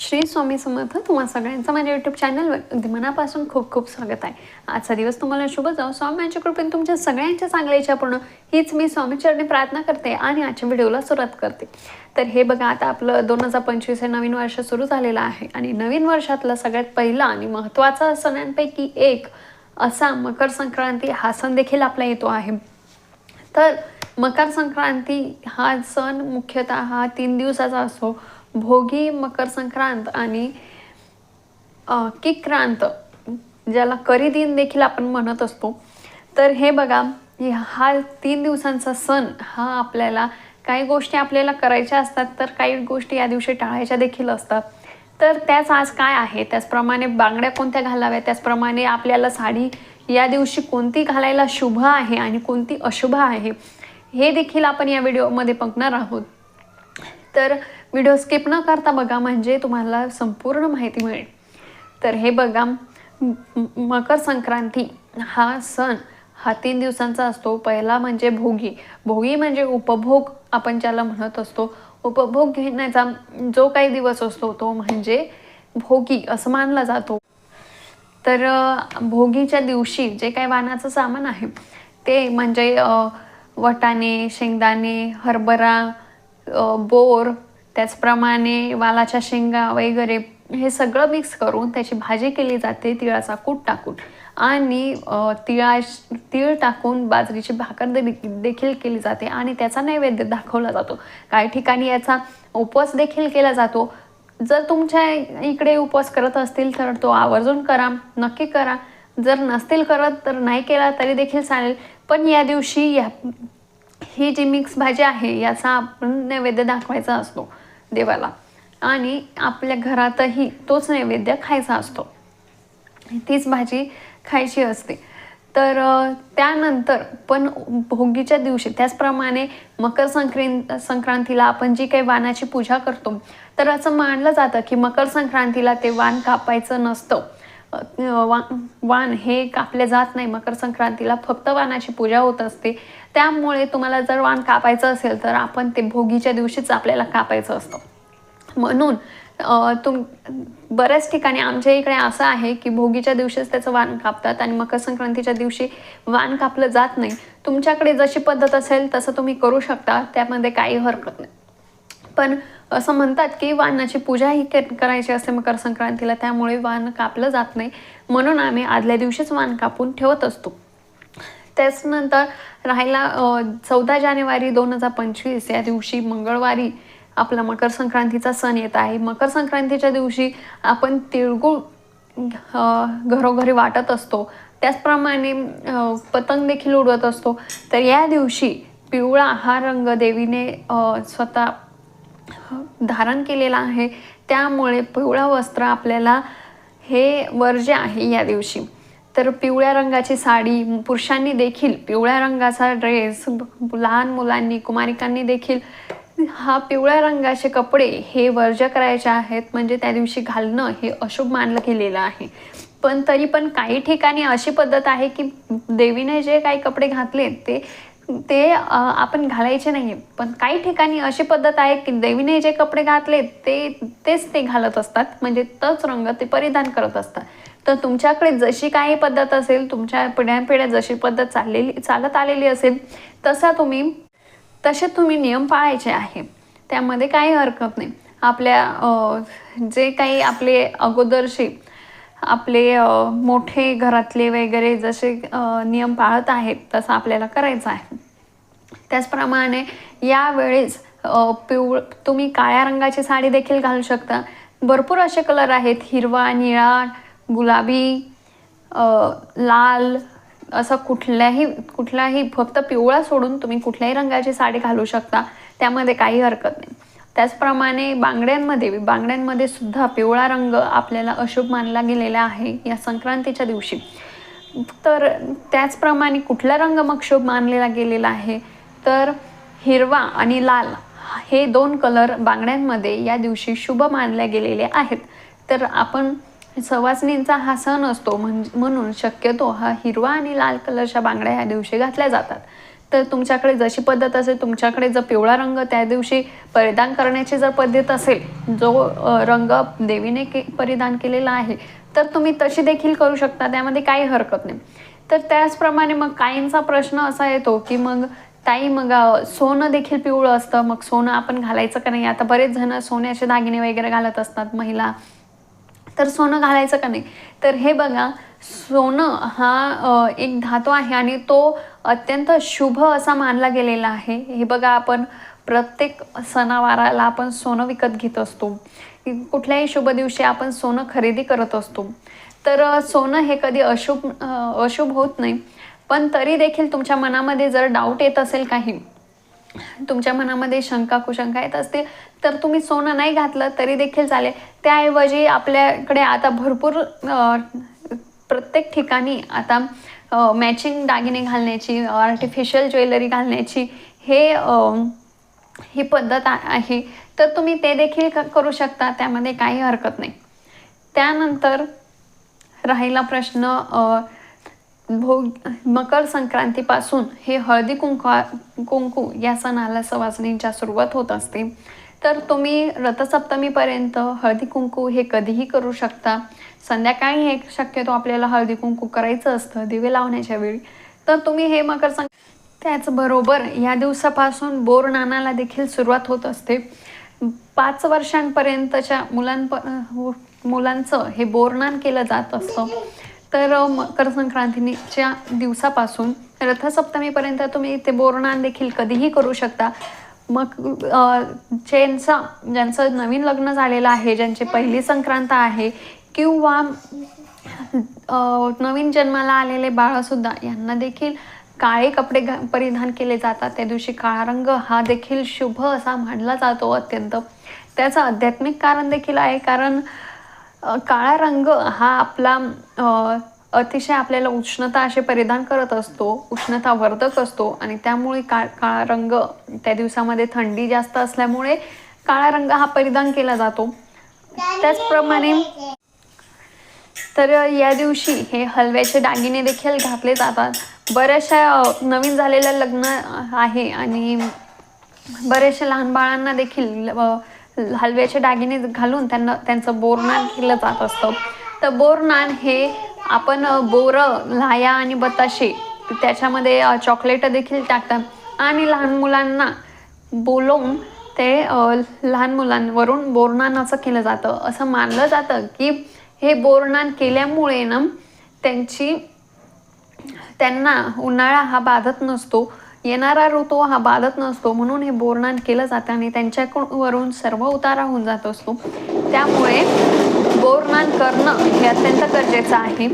श्री स्वामी समर्थ तुम्हा सगळ्यांचं माझ्या यूट्यूब चॅनलवर अगदी मनापासून खूप खूप स्वागत आहे. आजचा दिवस तुम्हाला शुभ जाऊ स्वामींच्या कृपेने तुमच्या सगळ्यांच्या चांगल्या इच्छा पूर्ण हीच मी स्वामीचरणी प्रार्थना करते आणि आजच्या व्हिडिओला सुरुवात करते. तर हे बघा आता आपलं दोन हजार पंचवीस हे नवीन वर्ष सुरू झालेलं आहे आणि नवीन वर्षातला सगळ्यात पहिला आणि महत्त्वाचा सणांपैकी एक असा मकर संक्रांती हा सण देखील आपला येतो आहे. तर मकर संक्रांती हा सण मुख्यतः हा तीन दिवसाचा असतो. भोगी मकर संक्रांत आणि किक्रांत ज्याला करी दिन देखील आपण म्हणत असतो. तर हे बघा हा तीन दिवसांचा सण हा आपल्याला काही गोष्टी आपल्याला करायच्या असतात तर काही गोष्टी या दिवशी टाळायच्या देखील असतात. तर त्याच आज काय आहे? त्याचप्रमाणे बांगड्या कोणत्या घालाव्या त्याचप्रमाणे आपल्याला साडी या दिवशी कोणती घालायला शुभ आहे आणि कोणती अशुभ आहे? हे देखील आपण या व्हिडिओमध्ये बघणार आहोत. तर व्हिडिओ स्किप न करता बघा म्हणजे तुम्हाला संपूर्ण माहिती मिळेल. तर हे बघा मकर संक्रांती हा सण हा तीन दिवसांचा असतो. पहिला म्हणजे भोगी. भोगी म्हणजे उपभोग आपण ज्याला म्हणत असतो. उपभोग घेण्याचा जो काही दिवस असतो तो म्हणजे भोगी असं मानला जातो. तर भोगीच्या दिवशी जे काही वाणाचं सामान आहे ते म्हणजे वटाणे शेंगदाणे हरभरा बोर त्याचप्रमाणे वालाच्या शेंगा वगैरे हे सगळं मिक्स करून त्याची भाजी केली जाते तिळाचा कूट टाकून. आणि तिळा तीळ टाकून बाजरीची भाकर दे- देखील केली जाते आणि त्याचा नैवेद्य दाखवला जातो. काही ठिकाणी याचा उपवास देखील केला जातो. जर तुमच्या इकडे उपवास करत असतील तर तो आवर्जून करा नक्की करा. जर नसतील करत तर नाही केला तरी देखील चालेल. पण या दिवशी या ही जी मिक्स भाजी आहे याचा आपण नैवेद्य दाखवायचा असतो. देवाला. आणि आपल्या घरातही तोच नैवेद्य खायचा असतो. तीच भाजी खायची असते. तर त्यानंतर पण भोगीच्या दिवशी त्याचप्रमाणे मकर संक्रांत संक्रांतीला आपण जी काही वाणाची पूजा करतो तर असं मानलं जातं की मकर संक्रांतीला ते वाण कापायचं नसतं. वान वा वाण हे कापले जात नाही. मकर संक्रांतीला फक्त वाणाची पूजा होत असते. त्यामुळे तुम्हाला जर वाण कापायचं असेल तर आपण ते भोगीच्या दिवशीच आपल्याला कापायचं असतं. म्हणून तुम बऱ्याच ठिकाणी आमच्या इकडे असं आहे की भोगीच्या दिवशीच त्याचं वाण कापतात आणि मकर संक्रांतीच्या दिवशी वाण कापलं जात नाही. तुमच्याकडे जशी पद्धत असेल तसं तुम्ही करू शकता. त्यामध्ये काही हरकत नाही. पण असं म्हणतात की वाणाची पूजा ही के- करायची असते मकर संक्रांतीला त्यामुळे वाण कापलं जात नाही. म्हणून आम्ही आदल्या दिवशीच वाण कापून ठेवत असतो. त्याचनंतर राहिला चौदा जानेवारी दोन हजार पंचवीस या दिवशी मंगळवारी आपला मकर संक्रांतीचा सण येत आहे. मकर संक्रांतीच्या दिवशी आपण तिळगुळ घरोघरी वाटत असतो. त्याचप्रमाणे पतंग देखील उडवत असतो. तर या दिवशी पिवळा हा रंग देवीने स्वतः धारण केलेला आहे. त्यामुळे पिवळा वस्त्र आपल्याला हे वर्ज्य आहे या दिवशी तर पिवळ्या रंगाची साडी पुरुषांनी देखील पिवळ्या रंगाचा ड्रेस लहान मुलांनी कुमारिकांनी देखील हा पिवळ्या रंगाचे कपडे हे वर्ज्य करायचे आहेत म्हणजे त्या दिवशी घालणं हे अशुभ मानलं गेलेलं आहे. पण तरी पण काही ठिकाणी अशी पद्धत आहे की देवीने जे काही कपडे घातले ते ते आपण घालायचे नाही पण काही ठिकाणी अशी पद्धत आहे की देवीने जे कपडे घातले ते तेच ते घालत असतात. म्हणजे तोच रंग ते परिधान करत असतात. तर तुमच्याकडे जशी काही पद्धत असेल तुमच्या पिढ्यानपिढ्या जशी पद्धत चाललेली चालत आलेली असेल तसा तुम्ही तसे तुम्ही नियम पाळायचे आहे. त्यामध्ये काही हरकत नाही. आपल्या जे काही आपले अगोदरशी आपले मोठे घरातले वगैरे जसे नियम पाळत आहेत तसं आपल्याला करायचं आहे. त्याचप्रमाणे यावेळेस पिवळ तुम्ही काळ्या रंगाची साडी देखील घालू शकता. भरपूर असे कलर आहेत हिरवा निळा गुलाबी लाल असं कुठल्याही कुठलाही फक्त पिवळा सोडून तुम्ही कुठल्याही रंगाची साडी घालू शकता. त्यामध्ये काही हरकत नाही. त्याचप्रमाणे बांगड्यांमध्ये बांगड्यांमध्ये सुद्धा पिवळा रंग आपल्याला अशुभ मानला गेलेला आहे या संक्रांतीच्या दिवशी. तर त्याचप्रमाणे कुठला रंग मग शुभ मानलेला गेलेला आहे? तर हिरवा आणि लाल हे दोन कलर बांगड्यांमध्ये या दिवशी शुभ मानले गेलेले आहेत. तर आपण सवासणींचा हा सण असतो म्हणजे म्हणून शक्यतो हा हिरवा आणि लाल कलरच्या बांगड्या ह्या दिवशी घातल्या जातात. तर तुमच्याकडे जशी पद्धत असेल तुमच्याकडे जर पिवळा रंग त्या दिवशी परिधान करण्याची जर पद्धत असेल जो रंग देवीने के परिधान केलेला आहे तर तुम्ही तशी देखील करू शकता त्यामध्ये काही हरकत नाही. तर त्याचप्रमाणे मग काहींचा प्रश्न असा येतो की मग ताई मग सोनं देखील पिवळं असतं मग सोनं आपण घालायचं का नाही? आता बरेच जण सोन्याचे दागिने वगैरे घालत असतात महिला तर सोनं घालायचं का नाही? तर हे बघा सोनं हा एक धातू आहे आणि तो अत्यंत शुभ असा मानला गेलेला आहे. हे बघा आपण प्रत्येक सणावाराला आपण सोनं विकत घेत असतो. कुठल्याही शुभ दिवशी आपण सोनं खरेदी करत असतो. तर सोनं हे कधी अशुभ अशुभ होत नाही. पण तरी देखील तुमच्या मनामध्ये जर डाऊट येत असेल काही तुमच्या मनामध्ये शंका कुशंका येत असतील तर तुम्ही सोनं नाही घातलं तरी देखील चालेल. त्याऐवजी आपल्याकडे आता भरपूर प्रत्येक ठिकाणी आता मॅचिंग दागिने घालण्याची आर्टिफिशियल ज्वेलरी घालण्याची हे ही पद्धत आहे. तर तुम्ही ते देखील क- करू शकता त्यामध्ये काही हरकत नाही. त्यानंतर राहिला प्रश्न भोग मकर संक्रांतीपासून हे हळदी कुंकवा कुंकू या सणाला सवासणींच्या सुरुवात होत असते. तर तुम्ही रथसप्तमीपर्यंत हळदी कुंकू हे कधीही करू शकता. संध्याकाळी हे शक्यतो आपल्याला हळदी कुंकू करायचं असतं दिवे लावण्याच्या वेळी. तर तुम्ही हे मकर संक त्याचबरोबर या दिवसापासून बोर नानाला देखील सुरुवात होत असते. पाच वर्षांपर्यंतच्या मुलांप मुलांचं हे बोरनान केलं जात असतं. तर मकर संक्रांतीच्या दिवसापासून रथसप्तमीपर्यंत तुम्ही ते बोरणान देखील कधीही करू शकता. मग ज्यांचा ज्यांचं नवीन लग्न झालेलं आहे ज्यांची पहिली संक्रांत आहे किंवा नवीन जन्माला आलेले बाळसुद्धा यांना देखील काळे कपडे घा परिधान केले जातात. त्या दिवशी काळा रंग हा देखील शुभ असा मानला जातो अत्यंत. त्याचं आध्यात्मिक कारण देखील आहे. कारण काळा रंग हा आपला अतिशय आपल्याला उष्णता असे परिधान करत असतो उष्णता वर्धक असतो आणि त्यामुळे का काळा रंग त्या दिवसामध्ये थंडी जास्त असल्यामुळे काळा रंग हा परिधान केला जातो. त्याचप्रमाणे तर या दिवशी हे हलव्याचे दागिने देखील घातले जातात. बऱ्याचशा नवीन झालेलं लग्न आहे आणि बऱ्याचशा लहान बाळांना देखील हलव्याचे दागिने घालून त्यांना त्यांचं बोरनान केलं जात असतं. तर बोरनान हे आपण बोरं लाया आणि बताशे त्याच्यामध्ये चॉकलेट देखील टाकतात. आणि लहान मुलांना बोलवून ते लहान मुलांवरून बोरनान असं केलं जातं. असं मानलं जातं की हे बोरनान केल्यामुळे ना त्यांची त्यांना उन्हाळा हा बाधत नसतो. येणारा ऋतू हा बाधत नसतो म्हणून हे बोरनान केलं जातं आणि त्यांच्याकडून सर्व उतारा होऊन जात असतो. त्यामुळे बोरनान करणं हे अत्यंत गरजेचं आहे.